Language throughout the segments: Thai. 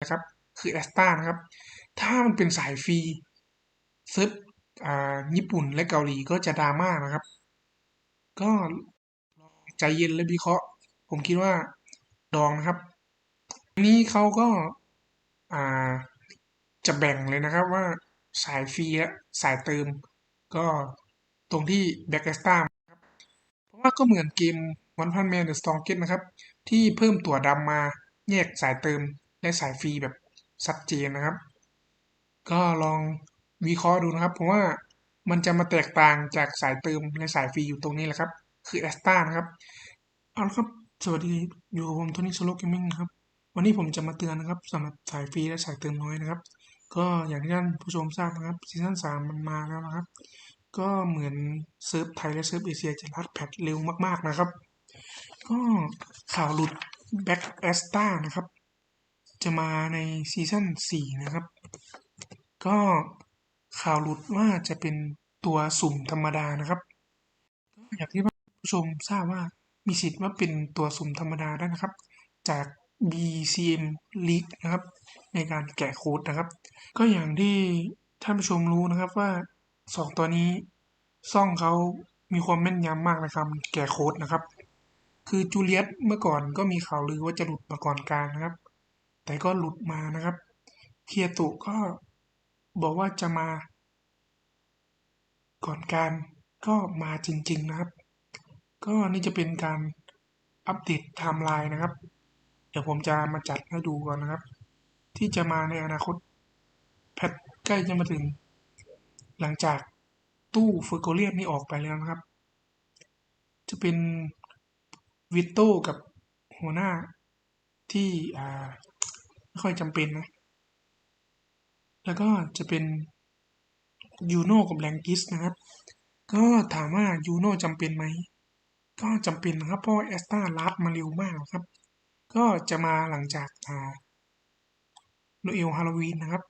นะครับ คือแอสตานะครับ ถ้ามันเป็นสายฟรีเซิร์ฟอ่าญี่ปุ่นและเกาหลีก็จะดราม่านะครับ ก็ใจเย็นและวิเคราะห์ ผมคิดว่าดองนะครับ นี้เขาก็าจะแบ่งเลยนะครับว่าสายฟรีและสายเติม ก็ตรงที่แบ็กแอสตาครับเพราะว่าก็เหมือนเกมวันพันแมนเดอะสตองเกตนะครับ ที่เพิ่มตั๋วดำมาแยกสายเติม และสายฟรีแบบชัดเจนนะครับ ก็ลองวิเคราะห์ดูนะครับเพราะว่ามันจะมาแตกต่างจากสายเติมและสายฟรีอยู่ตรงนี้แหละครับ คือแอสตานะครับ เอาละครับ สวัสดีอยู่กับผมโทนี่โซโลเกมมิ่งนะครับ วันนี้ผมจะมาเตือนนะครับสำหรับสายฟรีและสายเติมน้อยนะครับ ก็อย่างที่ท่านผู้ชมทราบนะครับซีซั่นสามมันมาแล้วนะครับ ก็เหมือนเซิร์ฟไทยและเซิร์ฟเอเชียจะรัดแพทเร็วมากๆนะครับ ก็ข่าวหลุดแบ็กแอสตานะครับ จะมาในซีซั่นสี่นะครับ ก็ข่าวหลุดว่าจะเป็นตัวสุ่มธรรมดานะครับก็อย่างที่ผู้ชมทราบว่ามีสิทธิ์ว่าเป็นตัวสุ่มธรรมดาได้นะครับ จาก BCM League นะครับ ในการแกะโค้ดนะครับ ก็อย่างที่ท่านผู้ชมรู้นะครับว่าสองตัวนี้ซ่องเขามีความแม่นยำมากนะครับ แกะโค้ดนะครับ คือจูเลียตเมื่อก่อนก็มีข่าวลือว่าจะหลุดมาก่อนการนะครับ แต่ก็หลุดมานะครับ เคียตุก็บอกว่าจะมา ก่อนการก็มาจริง ๆนะครับ ก็นี่จะเป็นการอัปเดตไทม์ไลน์นะครับ เดี๋ยวผมจะมาจัดให้ดูก่อนนะครับ ที่จะมาในอนาคต แพทใกล้จะมาถึง หลังจากตู้เฟอร์โกเลียนนี่ออกไปแล้วนะครับ จะเป็นวิตโต้กับหัวหน้าที่อ่า ไม่ค่อยจำเป็นนะ แล้วก็จะเป็นยูโน่กับแรงกิสนะครับ ก็ถามว่ายูโน่จำเป็นไหม ก็จำเป็นนะครับเพราะแอสตาลัดมาเร็วมากครับ ก็จะมาหลังจากอ่าโนเอลฮาโลวีนนะครับ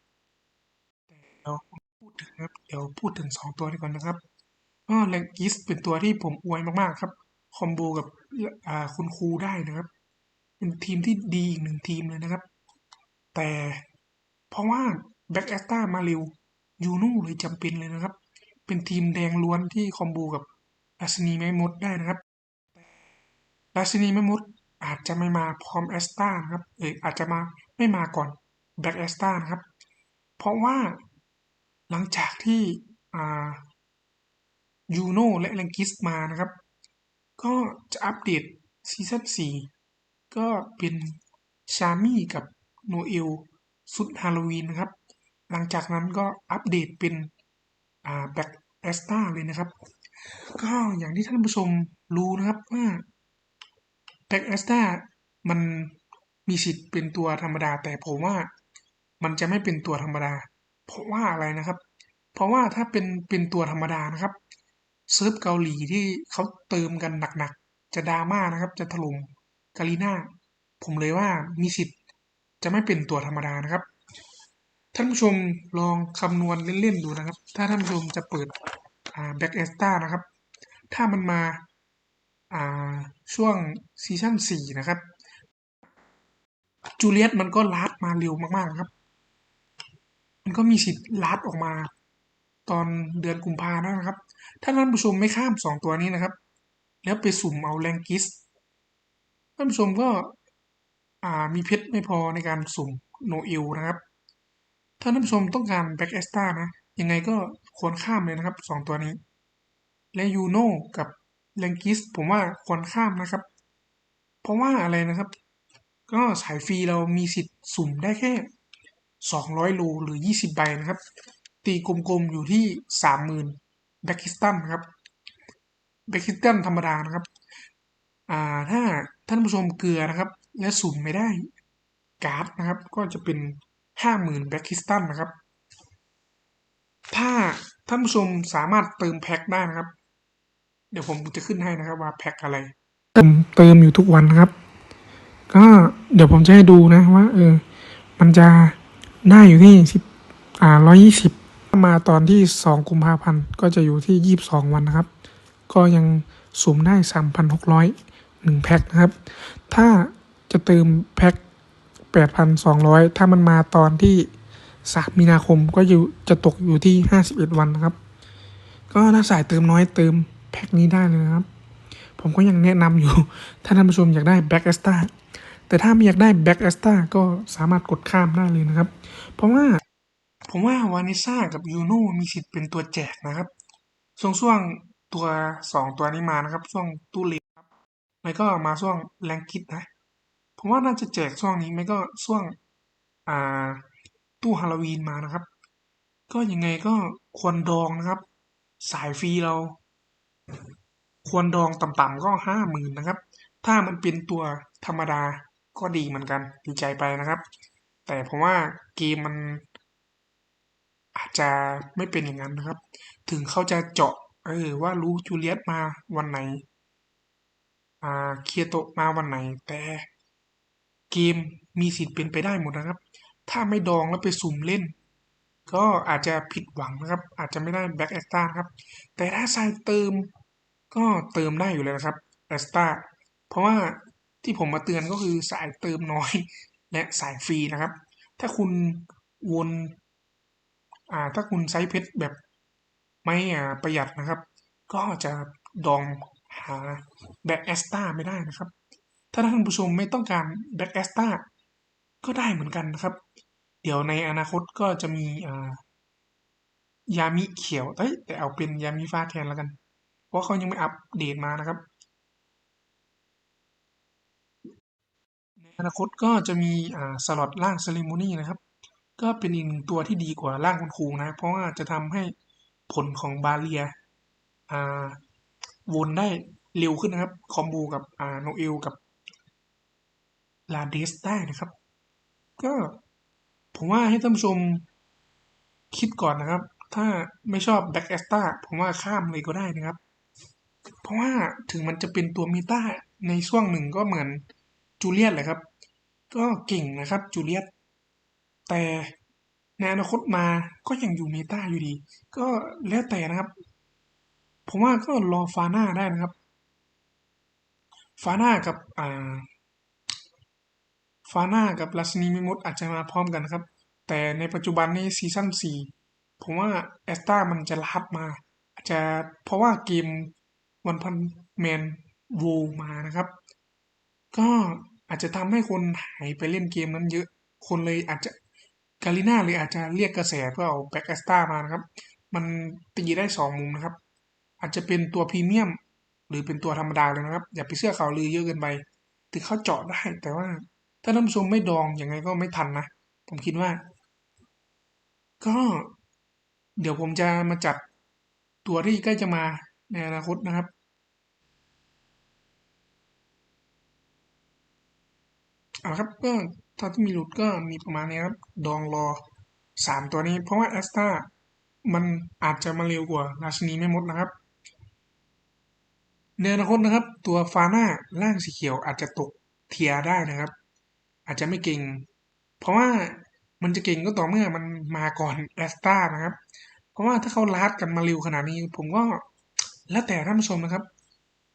แต่เดี๋ยวพูดถึงครับเดี๋ยวพูดถึงสองตัวนี้ก่อนนะครับก็แรงกิสเป็นตัวที่ผมอวยมากๆครับคอมโบกับอ่าคุณครูได้นะครับ เป็นทีมที่ดีอีกหนึ่งทีมเลยนะครับ แต่เพราะว่าแบ็กแอสตามาเร็วยูโน่เลยจำเป็นเลยนะครับ เป็นทีมแดงล้วนที่คอมโบกับลาสนีไม่มดได้นะครับลาสนีไม่มดอาจจะไม่มาพร้อมแอสตานะครับเอออาจจะมาไม่มาก่อนแบ็กแอสตานะครับ เพราะว่าหลังจากที่อ่ายูโน่และแรงกิสมานะครับ ก็จะอัปเดตซีซั่น4ก็เป็นชามี่กับ โนเอลสุดฮาโลวีนนะครับ หลังจากนั้นก็อัปเดตเป็นอ่าแบ็กแอสตาเลยนะครับ ก็อย่างที่ท่านผู้ชมรู้นะครับว่าแบ็กแอสตามันมีสิทธิ์เป็นตัวธรรมดา แต่ผมว่ามันจะไม่เป็นตัวธรรมดา เพราะว่าอะไรนะครับ เพราะว่าถ้าเป็นเป็นตัวธรรมดานะครับเซิร์ฟเกาหลีที่เขาเติมกันหนักๆจะดราม่านะครับ จะถล่มกาลีน่าผมเลยว่ามีสิทธิ์ จะไม่เป็นตัวธรรมดานะครับ ท่านผู้ชมลองคำนวณเล่นๆดูนะครับ ถ้าท่านผู้ชมจะเปิดแบ็กเอสตานะครับ ถ้ามันมาช่วงซีซั่นสี่นะครับจูเลียตมันก็ลัดมาเร็วมากๆนะครับ มันก็มีสิทธิ์ลัดออกมา ตอนเดือนกุมภาแล้วนะครับ ถ้าท่านผู้ชมไม่ข้ามสองตัวนี้นะครับ แล้วไปสุ่มเอาแรงกิสท่านผู้ชมก็ อ่ามีเพชรไม่พอในการสุ่มโนเอลนะครับ ถ้าท่านผู้ชมต้องการแบ็กเอสตานะ ยังไงก็ควรข้ามเลยนะครับสองตัวนี้ และยูโนกับแรงกิสผมว่าควรข้ามนะครับ เพราะว่าอะไรนะครับ ก็สายฟรีเรามีสิทธิ์สุ่มได้แค่ 200 โลหรือ 20 ใบนะครับ ตีกลมๆอยู่ที่ 30,000แบ็กคิสตันครับแบ็กคิสตันธรรมดานะครับ อ่าถ้าท่านผู้ชมเกลือนะครับ และสุ่มไม่ได้การ์ดนะครับ ก็จะเป็นห้าหมื่นแบ็กคิสตันนะครับ ถ้าท่านผู้ชมสามารถเติมแพ็คได้นะครับ เดี๋ยวผมจะขึ้นให้นะครับว่าแพ็คอะไร เติมเติมอยู่ทุกวันนะครับ ก็เดี๋ยวผมจะให้ดูนะว่า เออ มันจะได้อยู่ที่สิบอ่าร้อยี่สิบมาตอนที่สองกุมภาพันธ์ก็จะอยู่ที่ยี่สิบสองวันนะครับ ก็ยังสุ่มได้สามพันหกร้อยหนึ่งแพ็คนะครับ ถ้า จะเติมแพ็ค8,200 ถ้ามันมาตอนที่ 3 มีนาคมก็อยู่จะตกอยู่ที่ 51 วันนะครับ ก็ถ้าสายเติมน้อยเติมแพ็คนี้ได้เลยนะครับ ผมก็ยังแนะนำอยู่ ถ้าท่านผู้ชมอยากได้แบ็กเอสตาแต่ถ้าไม่อยากได้แบ็กเอสตาก็สามารถกดข้ามได้เลยนะครับ เพราะว่าผมว่าวานิซ่ากับยูโน่มีสิทธิ์เป็นตัวแจกนะครับ ช่วงช่วงตัวสองตัวนี้มานะครับ ช่วงตู้เล็กครับไม่ก็มาช่วงแรงคิดนะ ผมว่าน่าจะแจกช่วงนี้ไม่ก็ช่วงอ่าตู้ฮาโลวีนมานะครับ ก็ยังไงก็ควรดองนะครับ สายฟรีเรา ควรดองต่ำๆก็ห้าหมื่นนะครับ ถ้ามันเป็นตัวธรรมดาก็ดีเหมือนกันดีใจไปนะครับ แต่ผมว่าเกมมัน อาจจะไม่เป็นอย่างนั้นนะครับ ถึงเขาจะเจาะเออว่ารู้จูเลียตมาวันไหน อ่าเคียโตมาวันไหนแต่ เกมมีสิทธิ์เป็นไปได้หมดนะครับ ถ้าไม่ดองแล้วไปสุ่มเล่น ก็อาจจะผิดหวังนะครับ อาจจะไม่ได้แบ็กแอสตาครับ แต่ถ้าใส่เติมก็เติมได้อยู่เลยนะครับแอสตาเพราะว่าที่ผมมาเตือนก็คือสายเติมน้อย และสายฟรีนะครับ ถ้าคุณวนอ่าถ้าคุณไซส์เพชรแบบไม่อ่าประหยัดนะครับ ก็จะดองหาแบ็กแอสตาไม่ได้นะครับ ถ้าท่านผู้ชมไม่ต้องการแบ็กแอสตาก็ได้เหมือนกันนะครับ เดี๋ยวในอนาคตก็จะมีายามิเขียว เอ้ย แต่เอาเป็นยามิฟ้าแทนแล้วกัน เพราะเขายังไม่อัปเดตมานะครับ ในอนาคตก็จะมีสล็อตล่างเซเลโมนี่นะครับ ก็เป็นอีกหนึ่งตัวที่ดีกว่าล่างคุณครูนะ เพราะว่าจะทำให้ผลของบาเรียวนได้เร็วขึ้นนะครับ คอมโบกับโนเอลกับ ลาเดสได้นะครับ ก็ผมว่าให้ท่านผู้ชมคิดก่อนนะครับ ถ้าไม่ชอบแบ็กแอสตาผมว่าข้ามเลยก็ได้นะครับ เพราะว่าถึงมันจะเป็นตัวมีต้าในช่วงหนึ่งก็เหมือนจูเลียตแหละครับ ก็เก่งนะครับจูเลียต แต่ในอนาคตมาก็ยังอยู่เมตาอยู่ดี ก็แล้วแต่นะครับ ผมว่าก็รอฟาน่าได้นะครับ ฟาน่ากับอ่า ฟาน่ากับลัสนีมิมดอาจจะมาพร้อมกันครับ แต่ในปัจจุบันนี้ซีซั่นสี่ผมว่าแอสตามันจะลับมา อาจจะเพราะว่าเกมวันพันแมนวูมานะครับ ก็อาจจะทำให้คนหายไปเล่นเกมนั้นเยอะ คนเลยอาจจะกาลิน่าเลยอาจจะเรียกกระแสเพื่อเอาแบ็กแอสตามานะครับ มันตีได้สองมุมนะครับ อาจจะเป็นตัวพรีเมียม หรือเป็นตัวธรรมดาเลยนะครับ อย่าไปเชื่อข่าวลือเยอะเกินไปถึงเขาเจาะได้แต่ว่า ถ้าท่านผู้ชมไม่ดองอยังไงก็ไม่ทันนะ ผมคิดว่า ก็เดี๋ยวผมจะมาจัดตัวที่ใกล้จะมาในอนาคตนะครับเอาครับก็ถ้าที่มีหลุดก็มีประมาณนี้ครับ ดองรอสามตัวนี้ เพราะว่าแอสตามันอาจจะมาเร็วกว่าราชินีไม่มดนะครับในอนาคตนะครับ ตัวฟาน่าล่างสีเขียวอาจจะตกเทียร์ได้นะครับ อาจจะไม่เก่ง เพราะว่ามันจะเก่งก็ต่อเมื่อมันมาก่อนแอสตานะครับ เพราะว่าถ้าเขาลาดกันมาเร็วขนาดนี้ ผมก็แล้วแต่ท่านผู้ชมนะครับ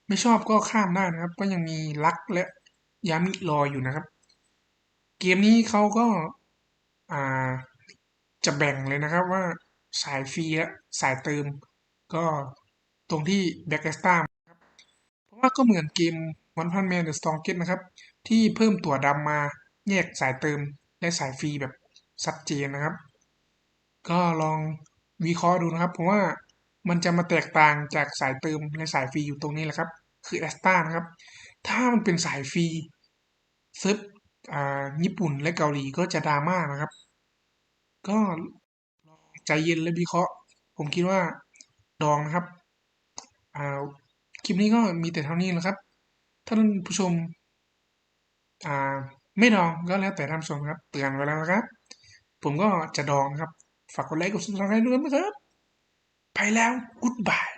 ไม่ชอบก็ข้ามได้นะครับ ก็ยังมีลักและยามิรออยู่นะครับ เกมนี้เขาก็อ่าจะแบ่งเลยนะครับว่าสายฟรีและสายเติม ก็ตรงที่แบ็กสตาครับเพราะว่าก็เหมือนเกมวันพันแมนเดอะสตองเกตนะครับ ที่เพิ่มตัวดำมา แยกสายเติมและสายฟรีแบบชัดเจนนะครับ ก็ลองวิเคราะห์ดูนะครับเพราะว่ามันจะมาแตกต่างจากสายเติมและสายฟรีอยู่ตรงนี้แหละครับ คือแอสตานะครับ ถ้ามันเป็นสายฟรีซิร์ฟอ่าญี่ปุ่นและเกาหลีก็จะดราม่านะครับ ก็ใจเย็นและวิเคราะห์ ผมคิดว่าดองนะครับอ่าคลิปนี้ก็มีแต่เท่านี้นะครับ ท่านผู้ชมอ่า ไม่ดองก็แล้วแต่ท่านผู้ชมครับ เตือนไว้แล้วนะครับ ผมก็จะดองนะครับ ฝากกดไลค์กดซับสไครต์ด้วยนะครับ ไปแล้วกุ๊ดบาย